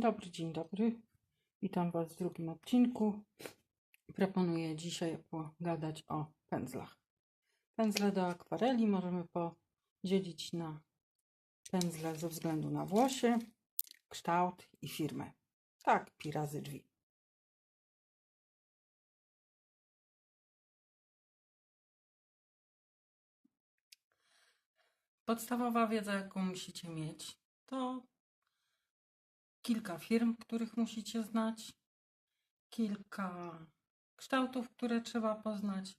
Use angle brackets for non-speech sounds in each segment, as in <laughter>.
Dzień dobry, dzień dobry. Witam Was w drugim odcinku. Proponuję dzisiaj pogadać o pędzlach. Pędzle do akwareli możemy podzielić na pędzle ze względu na włosie, kształt i firmę. Tak, pi razy drzwi. Podstawowa wiedza, jaką musicie mieć, to kilka firm, których musicie znać, kilka kształtów, które trzeba poznać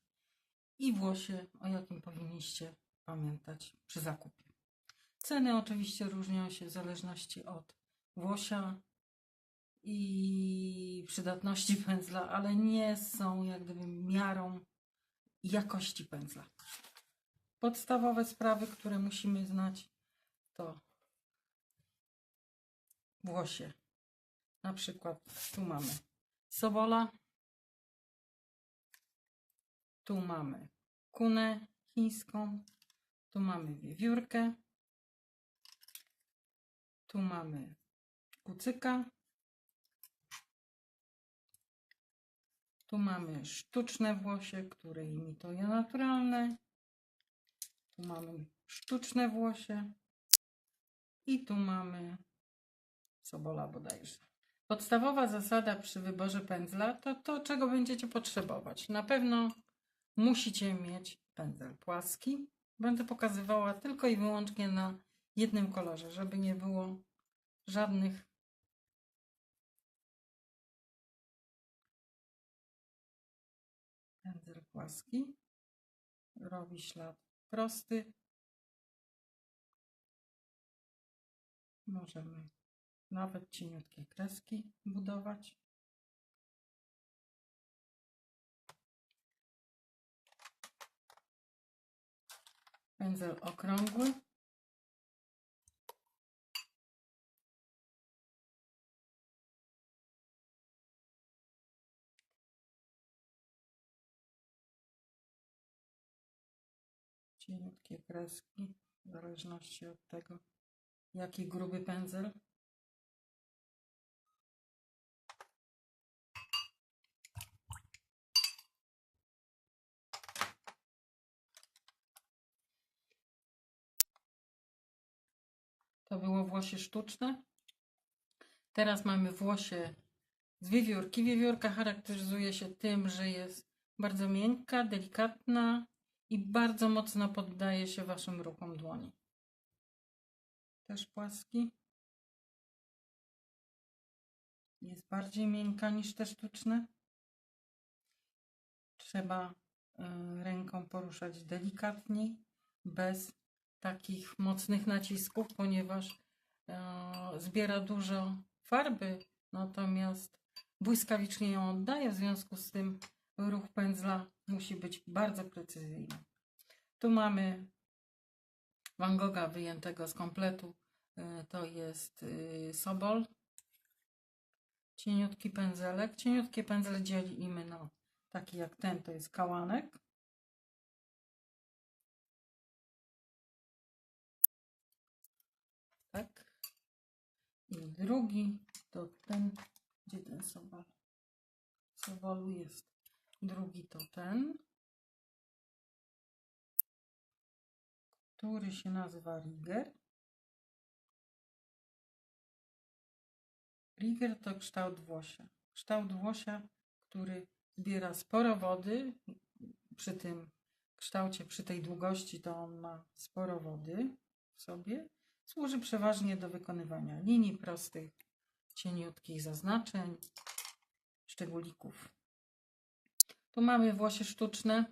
i włosie, o jakim powinniście pamiętać przy zakupie. Ceny oczywiście różnią się w zależności od włosia i przydatności <laughs> pędzla, ale nie są jak gdyby miarą jakości pędzla. Podstawowe sprawy, które musimy znać, to włosie. Na przykład tu mamy. Sobola, tu mamy kunę chińską, tu mamy wiewiórkę, tu mamy kucyka, tu mamy sztuczne włosie, które imituje naturalne, tu mamy sztuczne włosie. I tu mamy Sobola bodajże. Podstawowa zasada przy wyborze pędzla to to, czego będziecie potrzebować. Na pewno musicie mieć pędzel płaski. Będę pokazywała tylko i wyłącznie na jednym kolorze, żeby nie było żadnych pędzel płaski. Robi ślad prosty. Możemy nawet cieniutkie kreski budować. Pędzel okrągły. Cieniutkie kreski, w zależności od tego, jaki gruby pędzel. To było włosie sztuczne. Teraz mamy włosie z wiewiórki. Wiewiórka charakteryzuje się tym, że jest bardzo miękka, delikatna i bardzo mocno poddaje się waszym ruchom dłoni. Też płaski. Jest bardziej miękka niż te sztuczne. Trzeba y, ręką poruszać delikatniej, bez takich mocnych nacisków, ponieważ e, zbiera dużo farby, natomiast błyskawicznie ją oddaje, w związku z tym ruch pędzla musi być bardzo precyzyjny. Tu mamy Van Gogha wyjętego z kompletu, e, to jest y, Sobol, cieniutki pędzelek. Cieniutkie pędzle dzielimy na taki jak ten, to jest kałanek. Tak. I drugi to ten, gdzie ten sobol? Sobolu jest. Drugi to ten, który się nazywa Riger. Riger to kształt włosia. Kształt włosia, który zbiera sporo wody. Przy tym kształcie, przy tej długości, to on ma sporo wody w sobie. Służy przeważnie do wykonywania linii prostych, cieniutkich zaznaczeń, szczególików. Tu mamy włosie sztuczne,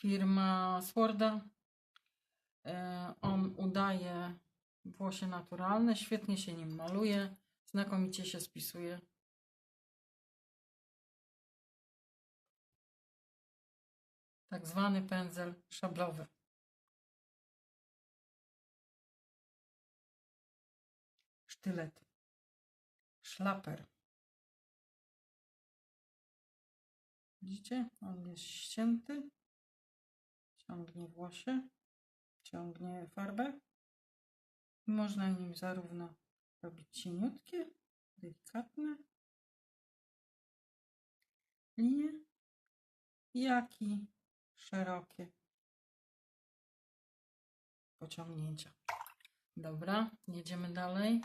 firma Sworda. E, On udaje włosie naturalne, świetnie się nim maluje, znakomicie się spisuje. Tak zwany pędzel szablowy. Sztylet. Szlaper. Widzicie? On jest ścięty. Ciągnie włosie. Ciągnie farbę. Można nim zarówno robić cieniutkie, delikatne linie, jak i szerokie pociągnięcia. Dobra, jedziemy dalej.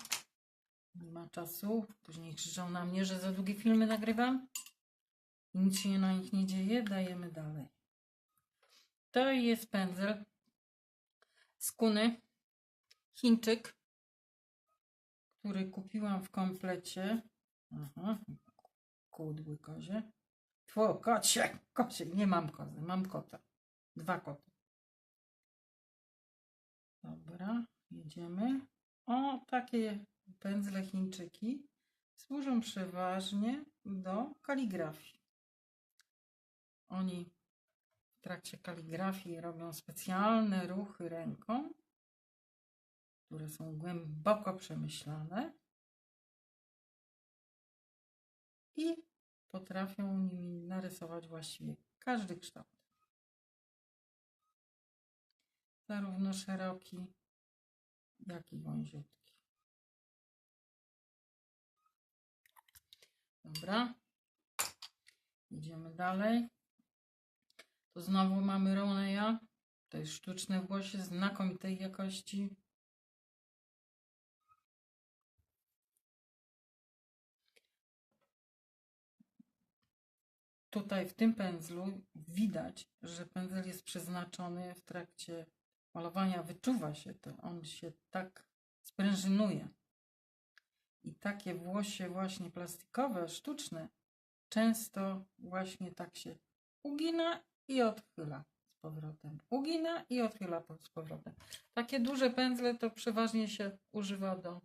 Nie ma czasu. Później krzyczą na mnie, że za długie filmy nagrywam. Nic się na nich nie dzieje. Dajemy dalej. To jest pędzel z Kuny. Chińczyk, który kupiłam w komplecie. Aha, kudły kozie. Tło, kocie, kocie. Nie mam kozy, mam kota. Dwa koty. Dobra, jedziemy. O, takie pędzle Chińczyki służą przeważnie do kaligrafii. Oni w trakcie kaligrafii robią specjalne ruchy ręką, które są głęboko przemyślane i potrafią nimi narysować właściwie każdy kształt. Zarówno szeroki, jak i wąziutki. Dobra. Idziemy dalej. To znowu mamy Roneya. To jest sztuczne włosie znakomitej jakości. Tutaj w tym pędzlu widać, że pędzel jest przeznaczony w trakcie malowania. Wyczuwa się to. On się tak sprężynuje. I takie włosie właśnie plastikowe, sztuczne, często właśnie tak się ugina i odchyla z powrotem. Ugina i odchyla z powrotem. Takie duże pędzle to przeważnie się używa do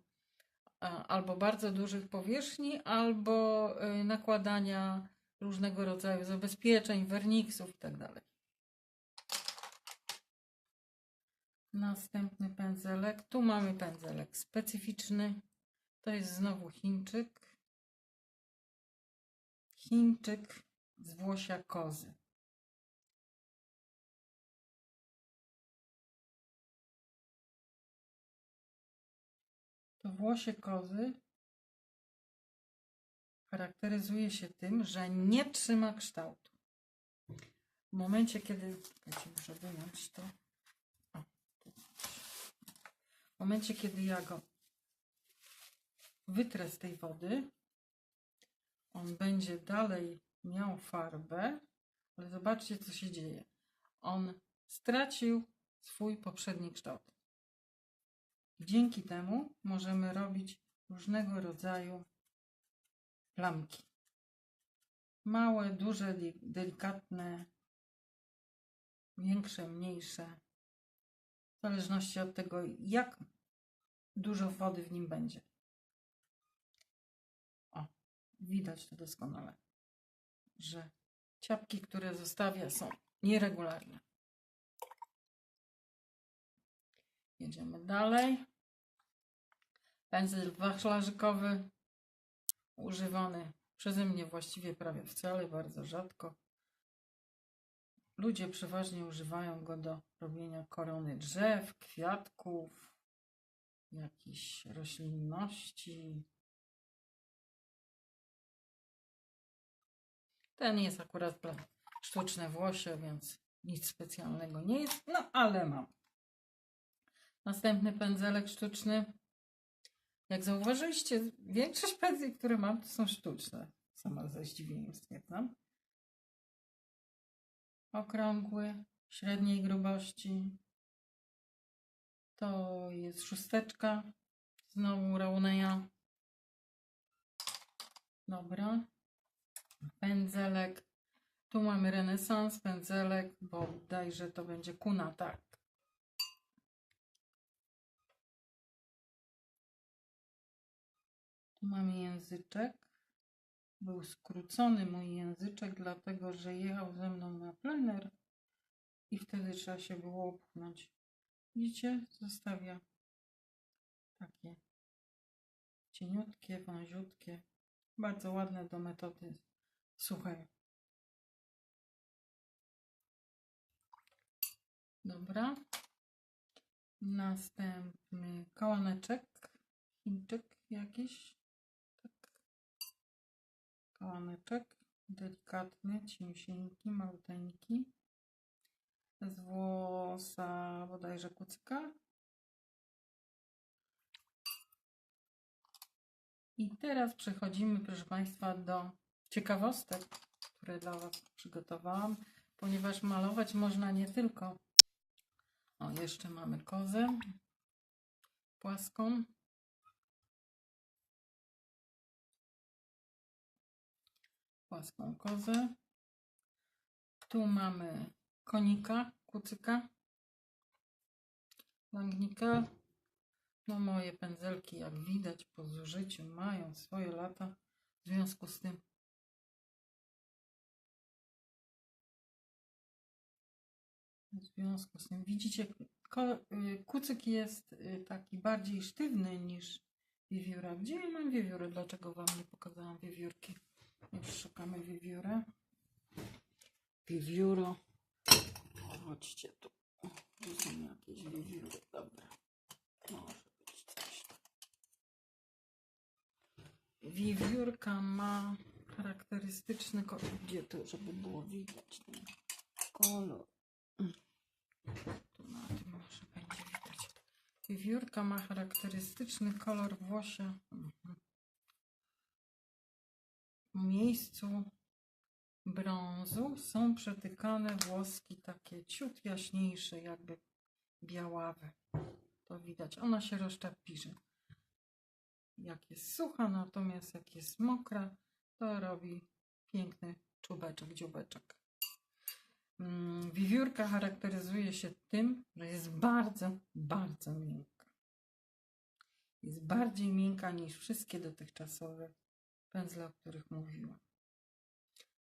albo bardzo dużych powierzchni, albo y, nakładania różnego rodzaju zabezpieczeń, werniksów itd. Następny pędzelek. Tu mamy pędzelek specyficzny. To jest znowu Chińczyk. Chińczyk z włosia kozy. To włosie kozy charakteryzuje się tym, że nie trzyma kształtu. W momencie, kiedy. Muszę wyjąć to. W momencie, kiedy ja go wytrę z tej wody, on będzie dalej miał farbę, ale zobaczcie, co się dzieje. On stracił swój poprzedni kształt. Dzięki temu możemy robić różnego rodzaju plamki. Małe, duże, li- delikatne, większe, mniejsze. W zależności od tego, jak dużo wody w nim będzie. Widać to doskonale, że ciapki, które zostawia, są nieregularne. Jedziemy dalej. Pędzel wachlarzykowy używany przeze mnie właściwie prawie wcale, bardzo rzadko. Ludzie przeważnie używają go do robienia korony drzew, kwiatków, jakichś roślinności. Ten jest akurat dla sztuczne włosie, więc nic specjalnego nie jest, no ale mam. Następny pędzelek sztuczny. Jak zauważyliście, większość pędzli, które mam, to są sztuczne. Sama ze zdziwieniem stwierdzam. Okrągły, średniej grubości. To jest szósteczka. Znowu Rauneya. Dobra. Pędzelek. Tu mamy renesans, pędzelek, bo dajże to będzie kuna, tak. Tu mamy języczek. Był skrócony mój języczek, dlatego że jechał ze mną na plener i wtedy trzeba się było upchnąć. Widzicie? Zostawia takie cieniutkie, wąziutkie, bardzo ładne do metody suchej. Dobra. Następny kołaneczek. Chińczyk jakiś. Tak. kołaneczek, delikatny, cięsieńki, maluteńki, z włosa bodajże kucyka. I teraz przechodzimy, proszę Państwa, do ciekawostek, które dla Was przygotowałam, ponieważ malować można nie tylko. O, jeszcze mamy kozę płaską. Płaską kozę. Tu mamy konika, kucyka, langnika. No moje pędzelki, jak widać po zużyciu, mają swoje lata. W związku z tym w związku z tym widzicie, y, kucyk jest y, taki bardziej sztywny niż wiewióra. Gdzie ja mam wiewiórę? Dlaczego Wam nie pokazałam wiewiórki? Już szukamy wiewiórę. Wiewióro. Chodźcie tu. Tu są jakieś wiewióry. Dobra. Może być coś. Wiewiórka ma charakterystyczny kolor. Gdzie to, żeby było widać ten kolor? Tu na tym może będzie widać. Ma charakterystyczny kolor włosia. W miejscu brązu są przetykane włoski takie ciut jaśniejsze, jakby białawe. To widać. Ona się rozczapiży. Jak jest sucha, natomiast jak jest mokra, to robi piękny czubeczek, dziubeczek. Mm, Wiewiórka charakteryzuje się tym, że jest bardzo, bardzo miękka. Jest bardziej miękka niż wszystkie dotychczasowe pędzle, o których mówiłam.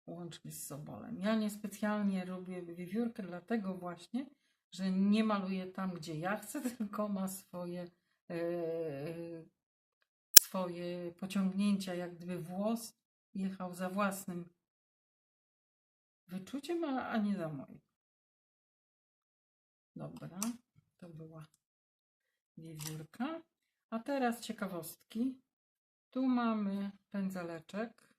Łącznie z sobolem. Ja niespecjalnie lubię wiewiórkę, dlatego właśnie, że nie maluję tam, gdzie ja chcę, <laughs> tylko ma swoje, e, swoje pociągnięcia, jak gdyby włos jechał za własnym wyczuciem, a, a nie za moim. Dobra, to była wiewiórka. A teraz ciekawostki. Tu mamy pędzeleczek,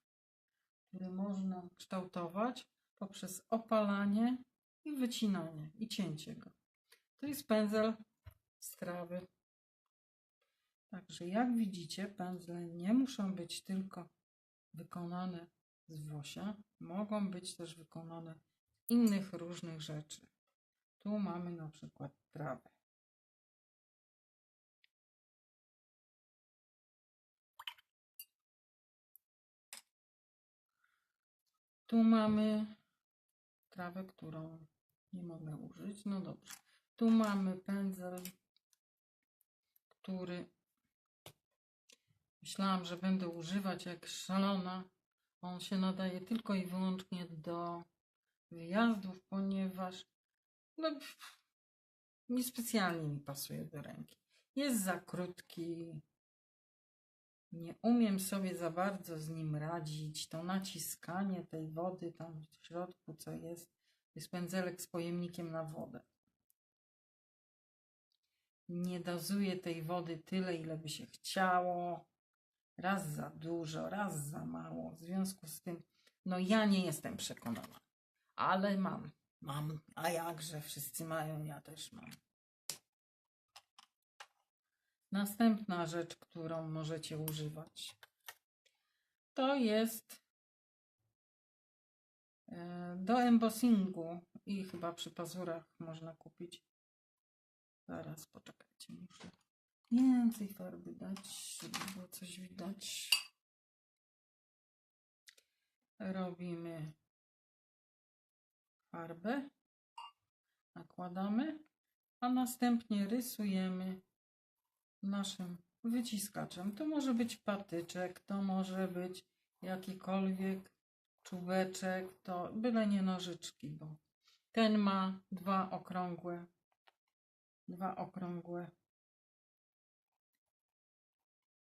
który można kształtować poprzez opalanie i wycinanie i cięcie go. To jest pędzel z trawy. Także jak widzicie, pędzle nie muszą być tylko wykonane z włosia, mogą być też wykonane z innych różnych rzeczy. Tu mamy na przykład trawę. Tu mamy trawę, którą nie mogę użyć. No dobrze. Tu mamy pędzel, który myślałam, że będę używać jak szalona. On się nadaje tylko i wyłącznie do wyjazdów, ponieważ no, niespecjalnie mi pasuje do ręki. Jest za krótki. Nie umiem sobie za bardzo z nim radzić. To naciskanie tej wody tam w środku, co jest, jest pędzelek z pojemnikiem na wodę. Nie dozuje tej wody tyle, ile by się chciało. Raz za dużo, raz za mało. W związku z tym, no ja nie jestem przekonana, ale mam. Mam, a jakże wszyscy mają, ja też mam. Następna rzecz, którą możecie używać, to jest e, do embossingu i chyba przy pazurach można kupić. Zaraz, poczekajcie, muszę więcej farby dać, żeby było coś widać. Robimy farbę, nakładamy, a następnie rysujemy naszym wyciskaczem. To może być patyczek, to może być jakikolwiek czubeczek, to byle nie nożyczki, bo ten ma dwa okrągłe, dwa okrągłe,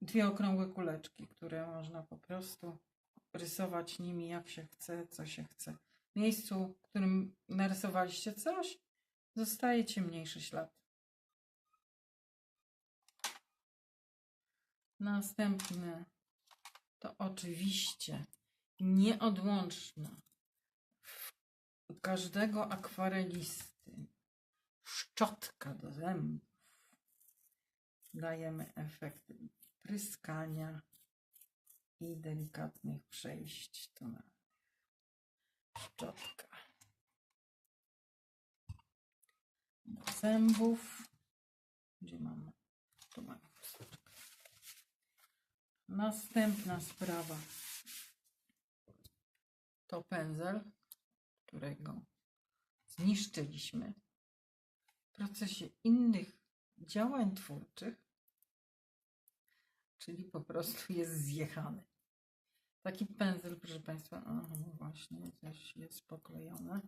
dwie okrągłe kuleczki, które można po prostu rysować nimi jak się chce, co się chce. W miejscu, w którym narysowaliście coś, zostaje ciemniejszy ślad. Następny to oczywiście nieodłączna każdego akwarelisty. Szczotka do zębów. Dajemy efekt pryskania i delikatnych przejść tonalnych. Szczotka. Do zębów. Gdzie mamy? Tu mamy chusteczkę. Następna sprawa to pędzel, którego zniszczyliśmy w procesie innych działań twórczych, czyli po prostu jest zjechany. Taki pędzel, proszę Państwa, właśnie, coś jest poklejone,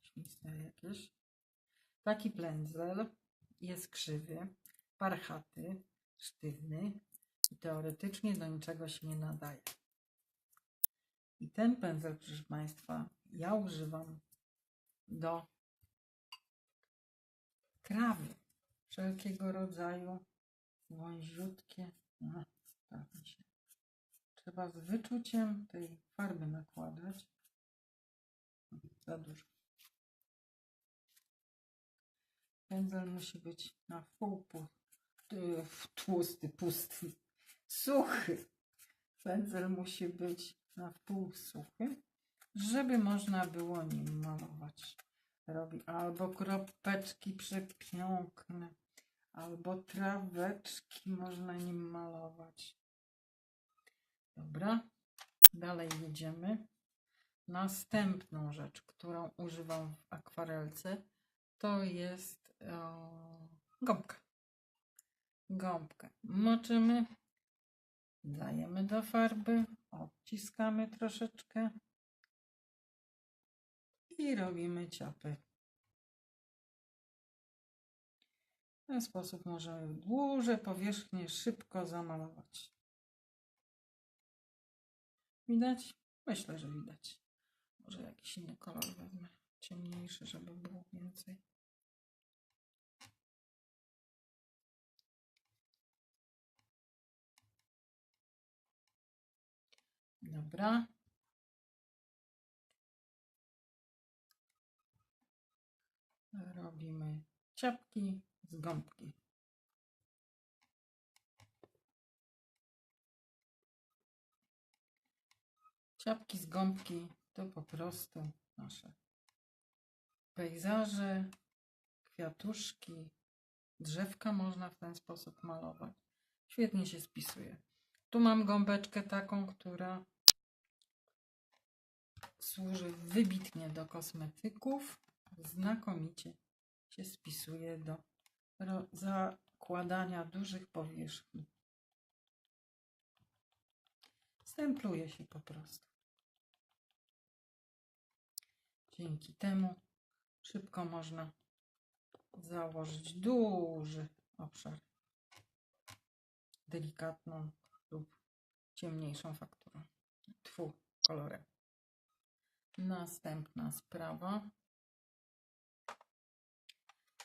świsnę jakieś. Taki pędzel jest krzywy, parchaty, sztywny i teoretycznie do niczego się nie nadaje. I ten pędzel, proszę Państwa, ja używam do trawy wszelkiego rodzaju, wąziutkie. No, się. Trzeba z wyczuciem tej farby nakładać. Za dużo. Pędzel musi być na wpół pu- y, tłusty, pusty, suchy. Pędzel musi być na wpół suchy, żeby można było nim malować. Robi albo kropeczki przepiękne, albo traweczki można nim malować. Dobra, dalej jedziemy. Następną rzecz, którą używam w akwarelce, to jest o, gąbka. Gąbkę moczymy, dajemy do farby, odciskamy troszeczkę i robimy ciapy. W ten sposób możemy duże powierzchnie szybko zamalować. Widać? Myślę, że widać. Może jakiś inny kolor wezmę, ciemniejszy, żeby było więcej. Dobra. Robimy ciapki z gąbki. Ciapki z gąbki to po prostu nasze pejzaże, kwiatuszki, drzewka można w ten sposób malować. Świetnie się spisuje. Tu mam gąbeczkę taką, która służy wybitnie do kosmetyków. Znakomicie się spisuje do zakładania dużych powierzchni. Stempluje się po prostu. Dzięki temu szybko można założyć duży obszar delikatną lub ciemniejszą fakturą. Tfu, kolorem. Następna sprawa.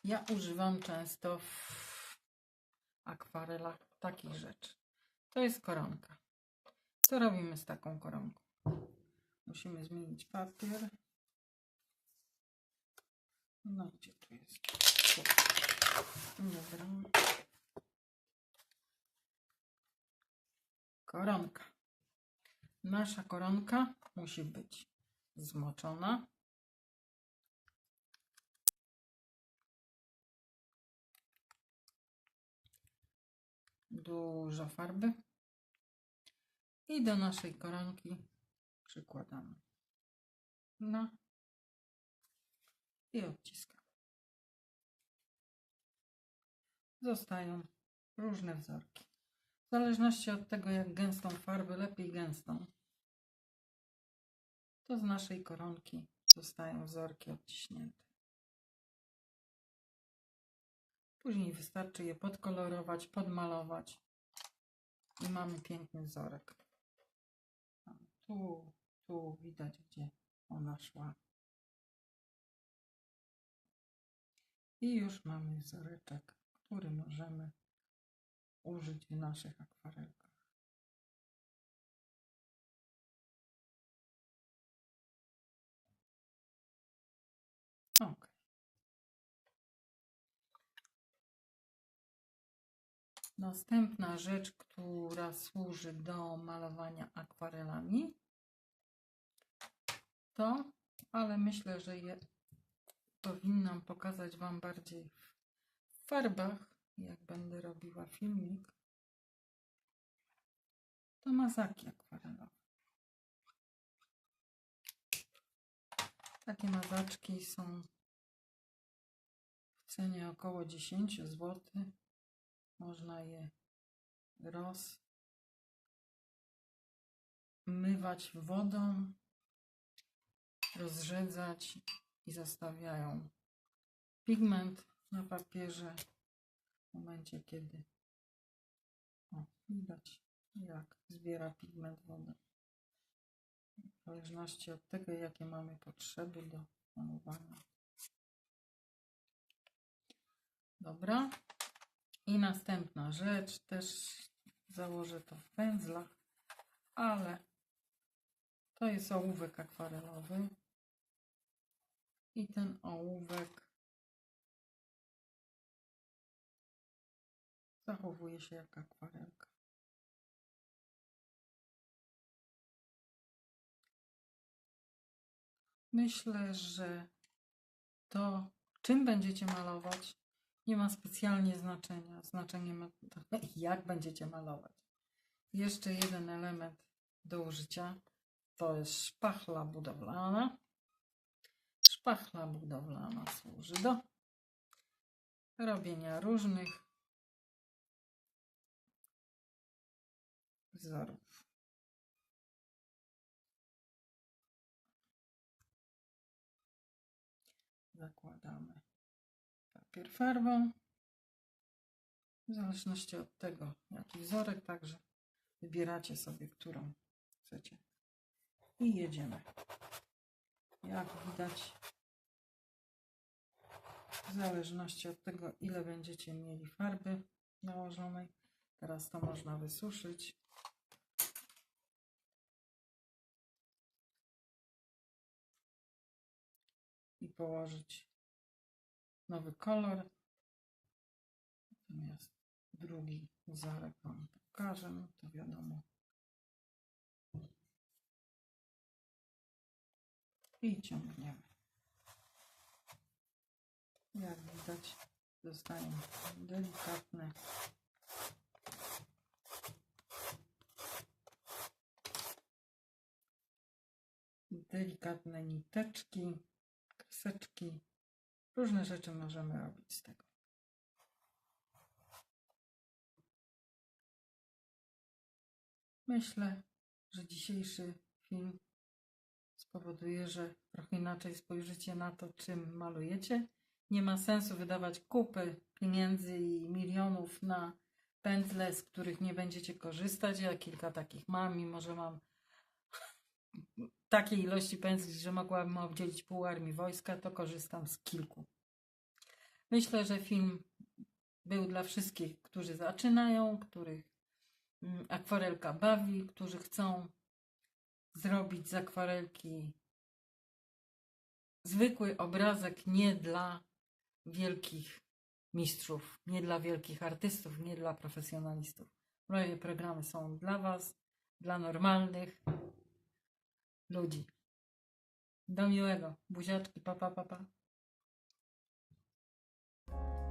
Ja używam często w akwarelach takich rzeczy. To jest koronka. Co robimy z taką koronką? Musimy zmienić papier. No gdzie tu jest? Dobra. Koronka. Nasza koronka musi być zmoczona. Dużo farby. I do naszej koronki przykładamy. No. I odciskamy. Zostają różne wzorki. W zależności od tego, jak gęstą farbę, lepiej gęstą, to z naszej koronki zostają wzorki odciśnięte. Później wystarczy je podkolorować, podmalować i mamy piękny wzorek. Tu, tu widać, gdzie ona szła. I już mamy wzoreczek, który możemy użyć w naszych akwarelkach. Ok. Następna rzecz, która służy do malowania akwarelami, to, ale myślę, że je, powinnam pokazać Wam bardziej w farbach, jak będę robiła filmik. To mazaki akwarelowe. Takie mazaczki są w cenie około 10 zł. Można je rozmywać wodą, rozrzedzać i zostawiają pigment na papierze w momencie, kiedy o, widać jak zbiera pigment wodę. W zależności od tego, jakie mamy potrzeby do malowania. Dobra. I następna rzecz, też założę to w pędzlach, ale to jest ołówek akwarelowy. I ten ołówek zachowuje się jak akwarelka. Myślę, że to, czym będziecie malować, nie ma specjalnie znaczenia. Znaczenie ma to, jak będziecie malować. Jeszcze jeden element do użycia to jest szpachla budowlana. Szpachla budowlana służy do robienia różnych wzorów. Zakładamy papier farbą. W zależności od tego, jaki wzorek, także wybieracie sobie, którą chcecie. I jedziemy. Jak widać, w zależności od tego, ile będziecie mieli farby nałożonej, teraz to można wysuszyć. I położyć nowy kolor. Natomiast drugi wzorek Wam pokażę, no to wiadomo. I ciągniemy. Jak widać, zostają delikatne delikatne niteczki, kreseczki. Różne rzeczy możemy robić z tego. Myślę, że dzisiejszy film spowoduje, że trochę inaczej spojrzycie na to, czym malujecie. Nie ma sensu wydawać kupy pieniędzy i milionów na pędzle, z których nie będziecie korzystać. Ja kilka takich mam, mimo że mam <laughs> takiej ilości pędzli, że mogłabym obdzielić pół armii wojska, to korzystam z kilku. Myślę, że film był dla wszystkich, którzy zaczynają, których mm, akwarelka bawi, którzy chcą zrobić z akwarelki zwykły obrazek nie dla wielkich mistrzów, nie dla wielkich artystów, nie dla profesjonalistów. Moje programy są dla Was, dla normalnych ludzi. Do miłego. Buziaczki, papa, papa. Pa.